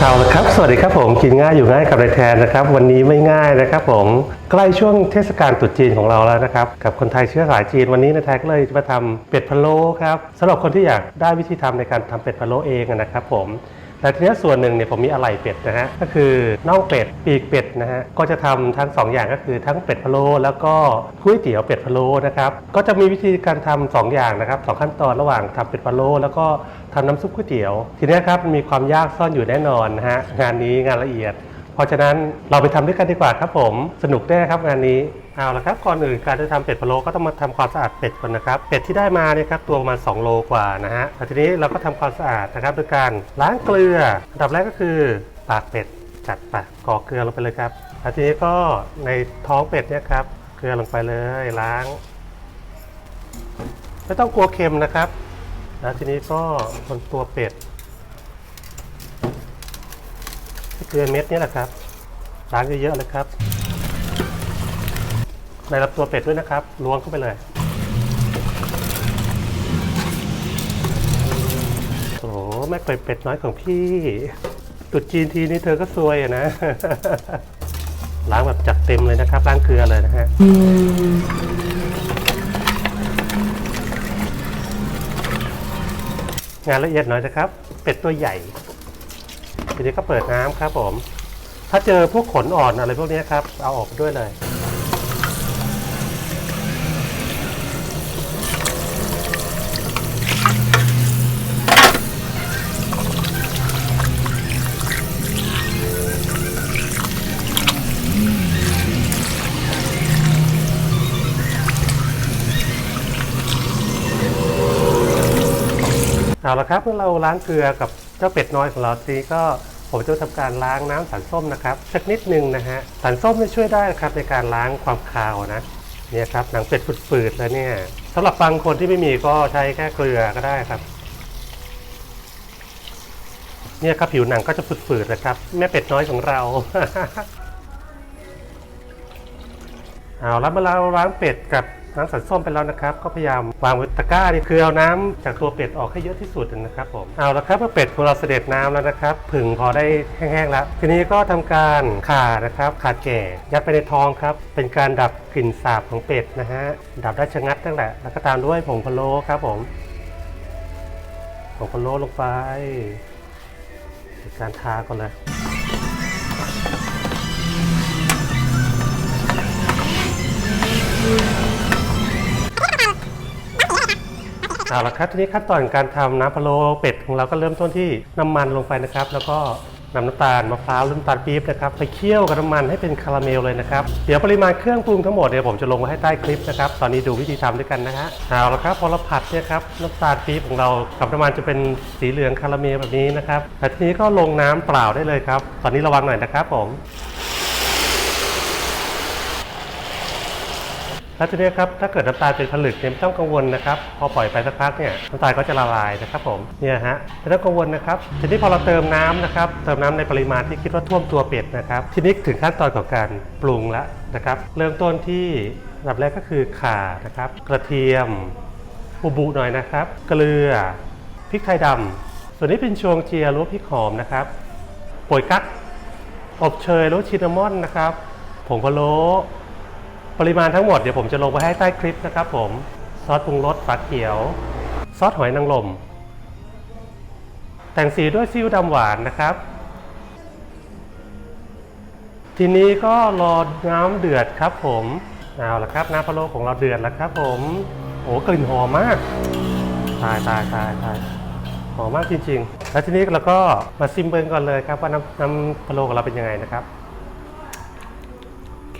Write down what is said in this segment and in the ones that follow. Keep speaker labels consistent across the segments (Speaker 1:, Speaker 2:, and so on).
Speaker 1: เอาละครับ สวัสดีครับผม กินง่ายอยู่ง่ายกับนายแทนนะครับ วันนี้ไม่ง่ายนะครับผม ใกล้ช่วงเทศกาลตรุษจีนของเราแล้วนะครับ กับคนไทยเชื้อสายจีน วันนี้นายแทนก็เลยจะมาทำเป็ดพะโล้ครับสำหรับคนที่อยากได้วิธีทำในการทำเป็ดพะโล้เองนะครับผม แต่ทีนี้ส่วนหนึ่งเนี่ยผมมีอะไหล่เป็ดนะฮะก็คือน่องเป็ดปีกเป็ดนะฮะก็จะทำทั้งสองอย่างก็คือทั้งเป็ดพะโล้แล้วก็ก๋วยเตี๋ยวเป็ดพะโล้นะครับก็จะมีวิธีการทำสองอย่างนะครับสองขั้นตอนระหว่างทำเป็ดพะโล้แล้วก็ทำน้ำซุปก๋วยเตี๋ยว ทีนี้ครับมีความยากซ่อนอยู่แน่นอนนะฮะงานนี้งานละเอียด เพราะฉะนั้นเราไปทำด้วยกันดีกว่าครับผม สนุกแน่ครับงานนี้เอาละครับก่อนอื่นการจะทำเป็ดพะโล้ก็ต้องมาทำความสะอาดเป็ดก่อนนะครับเป็ดที่ได้มาเนี่ยครับตัวประมาณ2โลกว่านะฮะทีนี้เราก็ทำความสะอาดนะครับโดยการล้างเกลืออันดับแรกก็คือปากเป็ดจัดไปกรอกเกลือลงไปเลยครับทีนี้ก็ในท้องเป็ดเนี่ยครับเกลือลงไปเลยล้างไม่ต้องกลัวเค็มนะครับ แล้วทีนี้ก็บนตัวเป็ด เกลือเม็ดนี่แหละครับล้างเยอะๆเลยครับ ในรับตัวเป็ดด้วยนะครับล้วงเข้าไปเลยโอ้แม่เป็ดเป็ดน้อยของพี่ตุดจีนทีนี้เธอก็ซวยอะนะ ล้างแบบจัดเต็มเลยนะครับล้างเกลือเลยนะฮะงานละเอียดหน่อยนะครับ เป็ดตัวใหญ่ ทีนี้ก็เปิดน้ำครับผม ถ้าเจอพวกขนอ่อนอะไรพวกนี้ครับ เอาออกไปด้วยเลยเอาละครับเมื่อเราล้างเกลือกับเจ้าเป็ดน้อยของเราทีก็ ผมจะทำการล้างน้ำสันส้มนะครับสักนิดหนึ่งนะฮะสันส้มจะช่วยได้นะครับในการล้างความคาวนะเนี่ยครับหนังเป็ดฝืดๆแล้วเนี่ยสำหรับบางคนที่ไม่มีก็ใช้แค่เกลือก็ได้ครับเนี่ยครับผิวหนังก็จะฝืดๆนะครับ แม่เป็ดน้อยของเราเอาแล้วเมื่อเราล้างเป็ดกับ น้ำสันส้มไปแล้วนะครับ ก็พยายามวางไว้ตะกร้านี่คือเอาน้ำจากตัวเป็ดออกให้เยอะที่สุดนะครับผมเอาละครับเมื่อเป็ดของเราเสด็จน้ำแล้วนะครับผึ่งพอได้แห้งๆแล้ว ทีนี้ก็ทำการข่านะครับข่าแก่ยัดไปในทองครับ เป็นการดับกลิ่นสาบของเป็ดนะฮะดับได้ชะงัดตั้งแต่แล้วก็ตามด้วยผงพะโล้ครับผมผงพะโล้ลงไปการทาก่อนเลย เอาละครับทีนี้ขั้นตอนการทำน้ำพะโล้เป็ดของเราก็เริ่มต้นที่น้ำมันลงไปนะครับ แล้วก็นำน้ำตาลมะพร้าวน้ำตาลปี๊บนะครับไปเคี่ยวกับน้ำมันให้เป็นคาราเมลเลยนะครับเดี๋ยวปริมาณเครื่องปรุงทั้งหมดเดี๋ยวผมจะลงไว้ให้ใต้คลิปนะครับตอนนี้ดูวิธีทำด้วยกันนะฮะเอาละครับพอเราผัดเนี่ยครับน้ำตาลปี๊บของเรากับน้ำมันจะเป็นสีเหลืองคาราเมลแบบนี้นะครับแต่ทีนี้ก็ลงน้ำเปล่าได้เลยครับ ตอนนี้ระวังหน่อยนะครับผม แล้วทีนี้ครับถ้าเกิดน้ำตาลเป็นผลึกเนี่ยไม่ต้องกังวลนะครับพอปล่อยไปสักพักเนี่ยน้ำตาลก็จะละลายนะครับผมเนี่ยฮะไม่ต้องกังวลนะครับทีนี้พอเราเติมน้ำนะครับเติมน้ำในปริมาณที่คิดว่าท่วมตัวเป็ดนะครับทีนี้ถึงขั้นตอนของการปรุงแล้วนะครับเริ่มต้นที่อันดับแรกก็คือข่านะครับกระเทียมอุบุหน่อยนะครับ เกลือพริกไทยดำส่วนนี้เป็นชวงเจียรือว่าพริกหอมนะครับป่ยกั๊กอบเชยรือว่าชินนามอนนะครับผงพะโล้ ปริมาณทั้งหมดเดี๋ยวผมจะลงไว้ให้ใต้คลิปนะครับผมซอสปรุงรสฝาเขียว ซอสหอยนางรมแต่งสีด้วยซีอิ๊วดำหวานนะครับ ทีนี้ก็รอน้ำเดือดครับผมเอาละครับน้ำพะโล้ของเราเดือดแล้วครับผมโอ้กลิ่นหอมมากตายตายตายตายหอมมากจริง ๆ แล้วทีนี้เราก็มาซิมเบิลก่อนเลยครับว่าน้ำน้ำพะโล้ของเราเป็นยังไงนะครับ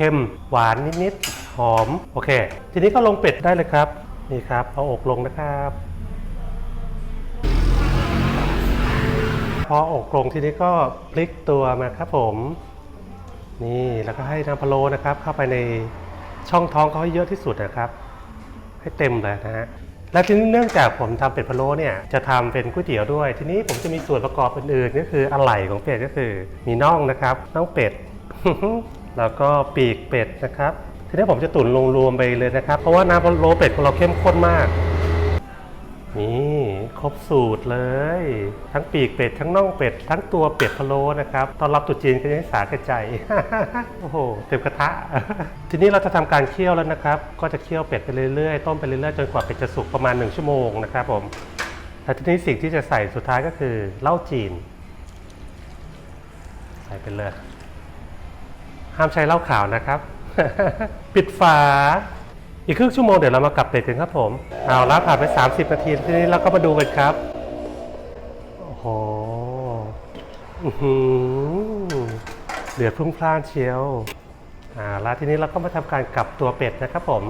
Speaker 1: เค็มหวานนิดๆหอมโอเค ทีนี้ก็ลงเป็ดได้เลยครับนี่ครับเอาอกลงนะครับ พออกลงทีนี้ก็พลิกตัวมาครับผม นี่แล้วก็ให้น้ำพะโล้นะครับ เข้าไปในช่องท้องเขาให้เยอะที่สุดนะครับ ให้เต็มเลยนะฮะและทีนี้เนื่องจากผมทำเป็ดพะโล้เนี่ยจะทำเป็นก๋วยเตี๋ยวด้วย ทีนี้ผมจะมีส่วนประกอบอื่นๆก็คืออะไหล่ของเป็ดก็คือ มีน่องนะครับน่องเป็ด แล้วก็ปีกเป็ดนะครับ ทีนี้ผมจะตุ๋นลงรวมไปเลยนะครับ เพราะว่าน้ำพะโลเป็ดของเราเข้มข้นมาก นี่ครบสูตรเลย ทั้งปีกเป็ดทั้งน่องเป็ด ทั้งตัวเป็ดพะโล้นะครับตอนรับตรุษจีนก็ยังสาแก่ใจ โอ้โหเต็มกระทะ ทีนี้เราจะทำการเคี่ยวแล้วนะครับ ก็จะเคี่ยวเป็ดไปเรื่อยๆ ต้มไปเรื่อยๆ จนกว่าเป็ดจะสุกประมาณ 1 ชั่วโมงนะครับผมแต่ทีนี้สิ่งที่จะใส่สุดท้ายก็คือเหล้าจีน ใส่ไปเลย ห้ามใช้เหล้าขาวนะครับ ปิดฝา อีกครึ่งชั่วโมงเดี๋ยวเรามากลับเป็ดกันครับผม เอาละผ่านไป 30 นาทีทีนี้เราก็มาดูกันครับ โอ้โหเดือดพรุ่งพล่านเชียวอ่าแล้วทีนี้เราก็มาทำการกลับตัวเป็ดนะครับผม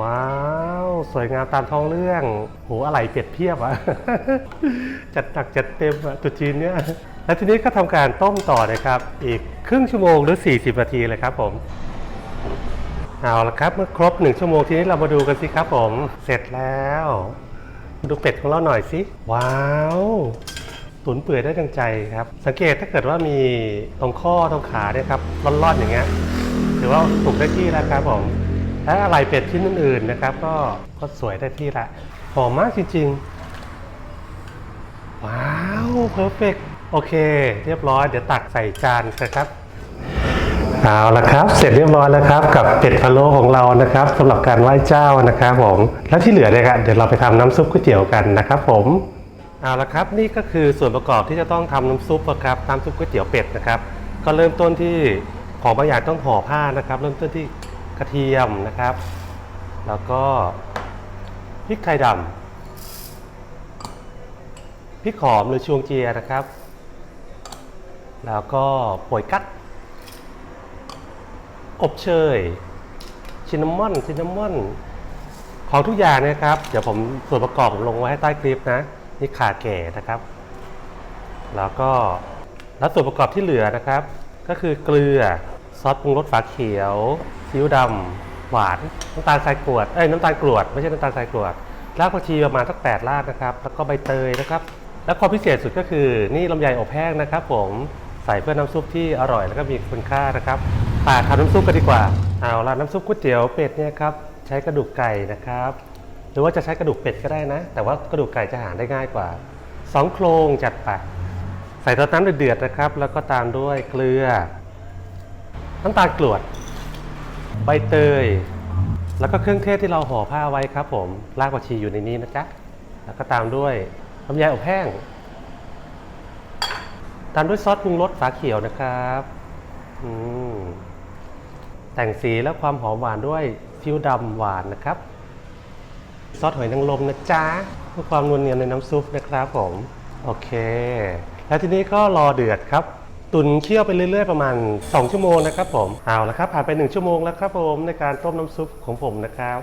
Speaker 1: ว้าว สวยงามตามท้องเรื่อง โหอะไรเป็ดเพียบอะจัดหนักจัดเต็มอะตุจีนเนี่ย แล้วทีนี้ก็ทำการต้มต่อนะครับ อีกครึ่งชั่วโมงหรือ 40 นาทีเลยครับผมเอาละครับเมื่อครบ 1 ชั่วโมงทีนี้เรามาดูกันสิครับผม เสร็จแล้ว ดูเป็ดของเราหน่อยสิว้าวตุ๋นเปื่อยได้ดังใจครับ สังเกตถ้าเกิดว่ามีตรงข้อตรงขาเนี่ยครับร่อนๆอย่างเงี้ยถือว่าสุกได้ที่แล้วครับผมและอะไรเป็ดชิ้นอื่นๆนะครับ ก็ก็สวยได้ที่ละหอมมากจริงๆ ว้าวเพอร์เฟก โอเค เรียบร้อยเดี๋ยวตักใส่จานนะครับเอาละครับ เสร็จเรียบร้อยแล้วครับ กับเป็ดพะโล้ของเรานะครับสำหรับการไหว้เจ้านะครับผมแล้วที่เหลือเนี่ยครับเดี๋ยวเราไปทำน้ำซุปก๋วยเตี๋ยวกันนะครับ ผมเอาละครับนี่ก็คือส่วนประกอบที่จะต้องทำน้ำซุปนะครับน้ำซุปก๋วยเตี๋ยวเป็ดนะครับ ก็เริ่มต้นที่ของบางอย่างต้องห่อผ้านะครับ เริ่มต้นที่กระเทียมนะครับ แล้วก็พริกไทยดำพริกหอมหรือชวงเจียนะครับ แล้วก็ป่วยกัด อบเชยชินนามอนชินนามอน ของทุกอย่างนยครับ เดี๋ยวผมส่วนประกอบผมลงไว้ให้ใต้คลิปนะ นี่ขาแก่นะครับ แล้วก็แล้วส่วนประกอบที่เหลือนะครับ ก็คือเกลือซอสปรุงรสฝาเขียวซีอิ๊วดำหวานน้ำตาลทรายกรวดเอ้ยน้ำตาลกรวดไม่ใช่น้ำตาลทรายกรวดรากผักชีประมาณสักแปดรากนะครับ แล้วก็ใบเตยนะครับ แล้วความพิเศษสุดก็คือนี่ลำไยอบแห้งนะครับ ผม ใส่เพื่อน้ำซุปที่อร่อยแล้วก็มีคุณค่านะครับป่าทำน้ำซุปกันดีกว่าเอาละน้ำซุปก๋วยเตี๋ยวเป็ดเนี่ยครับใช้กระดูกไก่นะครับ หรือว่าจะใช้กระดูกเป็ดก็ได้นะ แต่ว่ากระดูกไก่จะหาได้ง่ายกว่าสองโครงจัดไปใส่ต้าน้ำเดือดๆนะครับ แล้วก็ตามด้วยเกลือน้ำตาลกรวด ใบเตย แล้วก็เครื่องเทศที่เราห่อผ้าไว้ครับผมรากผักชีอยู่ในนี้นะจ๊ะแล้วก็ตามด้วยน้ำยาอบแห้ง ตามด้วยซอสปรุงรสฝาเขียวนะครับแต่งสีและความหอมหวานด้วยฟิวดำหวานนะครับ ซอสหอยนางรมนะจ๊ะเพื่อความนวลเนียนในน้ำซุปนะครับผม โอเค แล้วทีนี้ก็รอเดือดครับ ตุนเคี่ยวไปเรื่อยๆประมาณ 2 ชั่วโมงนะครับผม เอาละครับผ่านไป 1 ชั่วโมงแล้วครับผมในการต้มน้ำซุปของผมนะครับ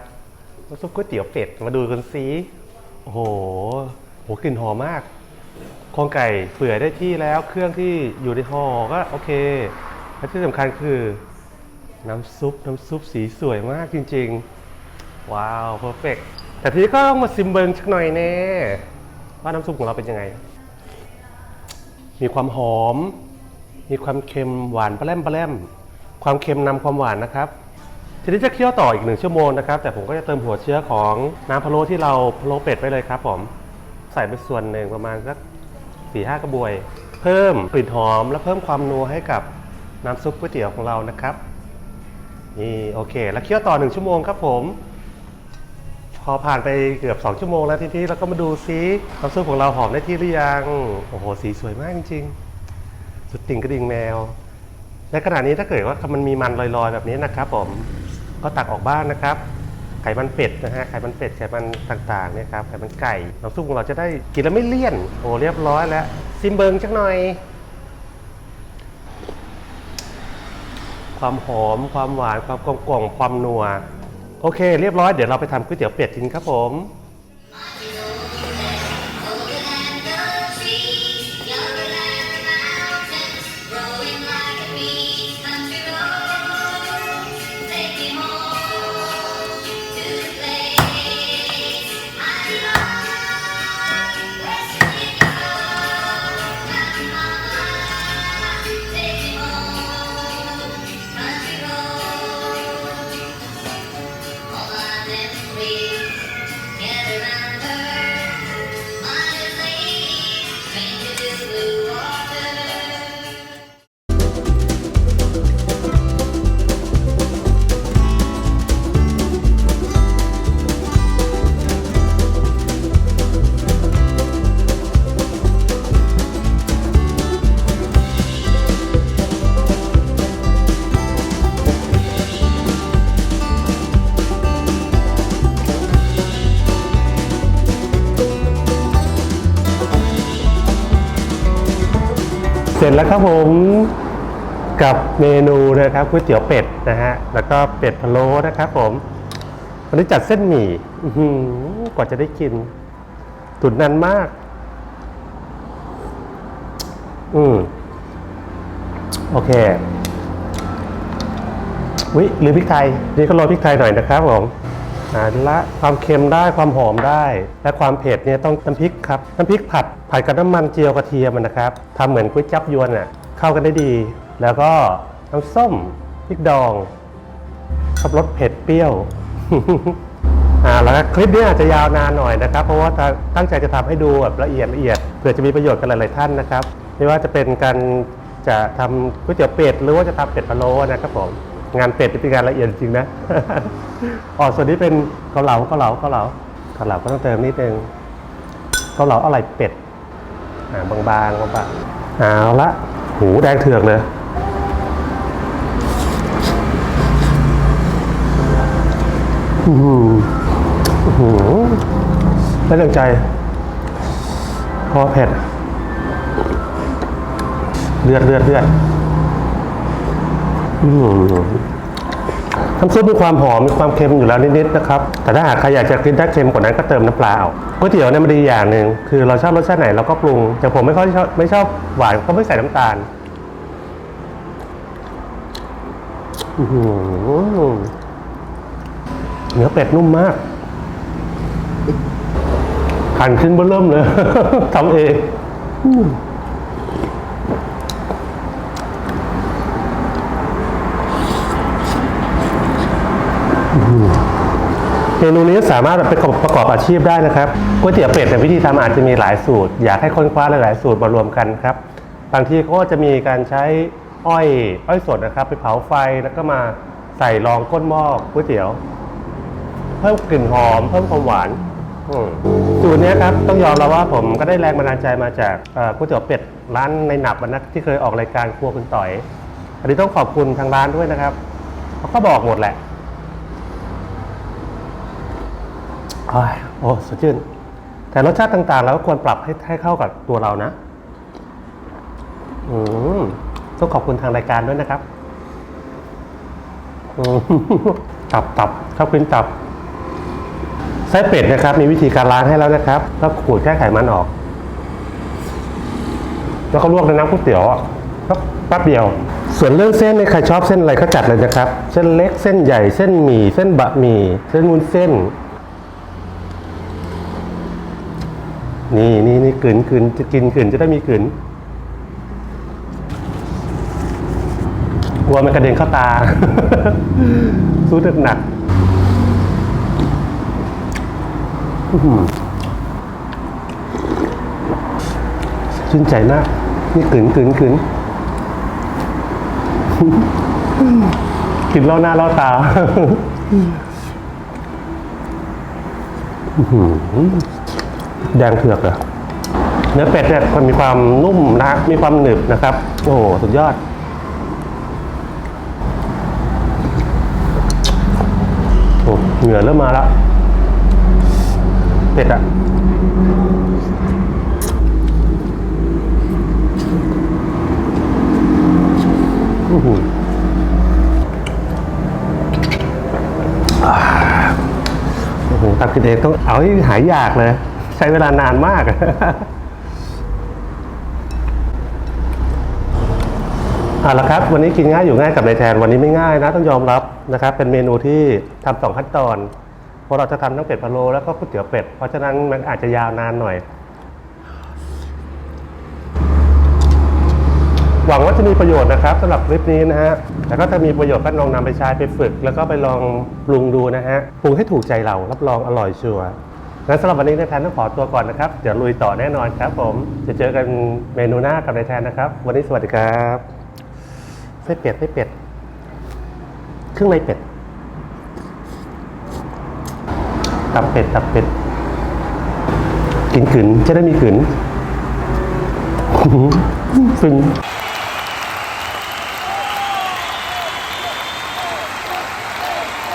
Speaker 1: น้ำซุปก๋วยเตี๋ยวเป็ดมาดูกันซิโอ้โหโหกลิ่นหอมมาก โครงไก่เปื่อยได้ที่แล้วเครื่องที่อยู่ในห่อก็โอเคและที่สำคัญคือน้ำซุปน้ำซุปสีสวยมากจริง ๆ ว้าวเพอร์เฟกแต่ทีนี้ก็ต้องมาซิมเบิงสักหน่อยแน่ว่าน้ำซุปของเราเป็นยังไง มีความหอม มีความเค็มหวานปลาแรมปลาแรมความเค็มนำความหวานนะครับ ทีนี้จะเคี่ยวต่ออีกหนึ่งชั่วโมงนะครับ แต่ผมก็จะเติมหัวเชื้อของน้ำพะโล้ที่เราพะโล้เป็ดไปเลยครับผม ใส่ไปส่วนหนึ่งประมาณสัก สี่ห้ากระบวย เพิ่มกลิ่นหอมและเพิ่มความนัวให้กับน้ำซุปก๋วยเตี๋ยวของเรานะครับนี่โอเค แล้วเคี่ยวต่อหนึ่งชั่วโมงครับผม พอผ่านไปเกือบ 2 ชั่วโมงแล้วทีนี้เราก็มาดูซิน้ำซุปของเราหอมได้ที่หรือยังโอ้โหสีสวยมากจริงๆ สุดติ่งกระดิ่งแมวในขณะนี้ถ้าเกิดว่ามันมีมันลอยๆ แบบนี้นะครับผมก็ตักออกบ้างนะครับ ไขมันเป็ดนะฮะไขมันเป็ดไขมันต่างๆเนี่ยครับไขมันไก่น้ำซุปของเราจะได้กินแล้วไม่เลี่ยนโอ้เรียบร้อยแล้วซิมเบิงจักหน่อย ความหอมความหวานความกลมกล่อมความนัวโอเค เรียบร้อยเดี๋ยวเราไปทำก๋วยเตี๋ยวเป็ดกินครับผม จแล้วครับผมกับเมนูนะครับก๋วยเตี๋ยวเป็ดนะฮะแล้วก็เป็ดพะโล้นะครับผมวันนี้จัดเส้นหมี่กว่าจะได้กินตุนนานมาก อืมโอเควิหรือพริกไทยนี่ก็โรยพริกไทยหน่อยนะครับผมอ่าละความเค็มได้ความหอมได้ และความเผ็ดเนี่ยต้องน้ำพริกครับ น้ำพริกผัด ผัดกับน้ำมันเจียวกระเทียมนะครับทำเหมือนก๋วยจับยวนอะเข้ากันได้ดี แล้วก็น้ำส้มพริกดองขับรสเผ็ดเปรี้ยวอ่าแล้วคลิปนี้อาจจะยาวนานหน่อยนะครับ เพราะว่าตั้งใจจะทำให้ดูแบบละเอียดละเอียดเพื่อจะมีประโยชน์กับหลาย ๆ ท่านนะครับ ไม่ว่าจะเป็นการจะทำก๋วยเตี๋ยวเป็ดหรือว่าจะทำเป็ดพะโล้นะครับผมงานเป็ดเป็นงานละเอียดจริงนะอ๋อส่วนนี้เป็นเกาเหลาเกาเหลาเกาเหลาเกาเหลาก็ต้องเติมนิดนึงเกาเหลาอะไรเป็ด บางๆบางๆเอาละหูแดงเถือกเลยอือหืออื้อหือไม่ตั้งใจ พอเผ็ด เลือดเลือดเลือดอือ น้ำซุปมีความหอมมีความเค็มอยู่แล้วนิดๆนะครับแต่ถ้าหากใครอยากจะกินได้เค็มกว่านั้นก็เติมน้ำปลาเอาก๋วยเตี๋ยวเนี่ยมันดีอย่างหนึ่งคือเราชอบรสชาติไหนเราก็ปรุงแต่ผมไม่ค่อยชอบไม่ชอบหวานก็ไม่ใส่น้ำตาลอื้อหือเนื้อเป็ดนุ่มมากหั่นขึ้นเบอร์เริ่มเลยทำเอง เมนูนี้สามารถไปประกอบอาชีพได้นะครับก๋วยเตี๋ยวเป็ดแต่วิธีทำอาจจะมีหลายสูตร อยากให้ค้นคว้าหลายๆสูตรมารวมกันครับบางทีเขาก็จะมีการใช้อ้อยอ้อยสดนะครับ ไปเผาไฟแล้วก็มาใส่รองก้นหม้อก๋วยเตี๋ยว เพิ่มกลิ่นหอม เพิ่มความหวานสูตรนี้ครับต้องยอมรับว่าผมก็ได้แรงบันดาลใจมาจากก๋วยเตี๋ยวเป็ดร้านในหนับนะที่เคยออกรายการครัวคุณต่อย อันนี้ต้องขอบคุณทางร้านด้วยนะครับเขาก็บอกหมดแหละอ้าย โอ้สดชื่น แต่รสชาติต่างๆ เราก็ควรปรับให้ให้เข้ากับตัวเรานะ อืมต้องขอบคุณทางรายการด้วยนะครับตับตับชอบกินตับไส้เป็ดนะครับ มีวิธีการล้างให้แล้วนะครับแล้วขูดแค่ไขมันออก แล้วก็ลวกในน้ำก๋วยเตี๋ยวก็แป๊บเดียว ส่วนเรื่องเส้นเนี่ยใครชอบเส้นอะไรก็จัดเลยนะครับ เส้นเล็กเส้นใหญ่เส้นหมี่เส้นบะหมี่เส้นวุ้นเส้น นี่นี่นี่กลืนกลืนจะกินกลืนจะได้มีกลืนกลัวมันกระเด็นเข้าตา สู้หนักหนักชื่นใจมากนี่กลืนกลืนกลืนกินเล่าหน้าเล่าตาอื แดงเถือกเลยเนื้อเป็ดเนี่ยมันมีความนุ่มนะมีความหนึบนะครับ โอ้โหสุดยอด โอ้เหงื่อเริ่มมาแล้ว เป็ดอะอือหือโอ้โหตักกินเองต้องเอาให้หายอยากเลย ใช้เวลานานมาก เอาละครับ วันนี้กินง่ายอยู่ง่ายกับนายแทน วันนี้ไม่ง่ายนะต้องยอมรับนะครับ เป็นเมนูที่ทำสองขั้นตอนเพราะเราจะทำทั้งเป็ดพะโล้แล้วก็ก๋วยเตี๋ยวเป็ด เพราะฉะนั้นมันอาจจะยาวนานหน่อย หวังว่าจะมีประโยชน์นะครับสำหรับคลิปนี้นะฮะแต่ก็ถ้ามีประโยชน์ก็ลองนำไปใช้ไปฝึก แล้วก็ไปลองปรุงดูนะฮะปรุงให้ถูกใจเรารับรองอร่อยชัวร์ งั้นสำหรับวันนี้นายแทนต้องขอตัวก่อนนะครับ เดี๋ยวลุยต่อแน่นอนครับ ผมจะเจอกันเมนูหน้ากับนายแทนนะครับ วันนี้สวัสดีครับไส้เป็ดไส้เป็ดเครื่องในเป็ดตับเป็ดตับเป็ดกินขืนจะได้มีขืนฟิน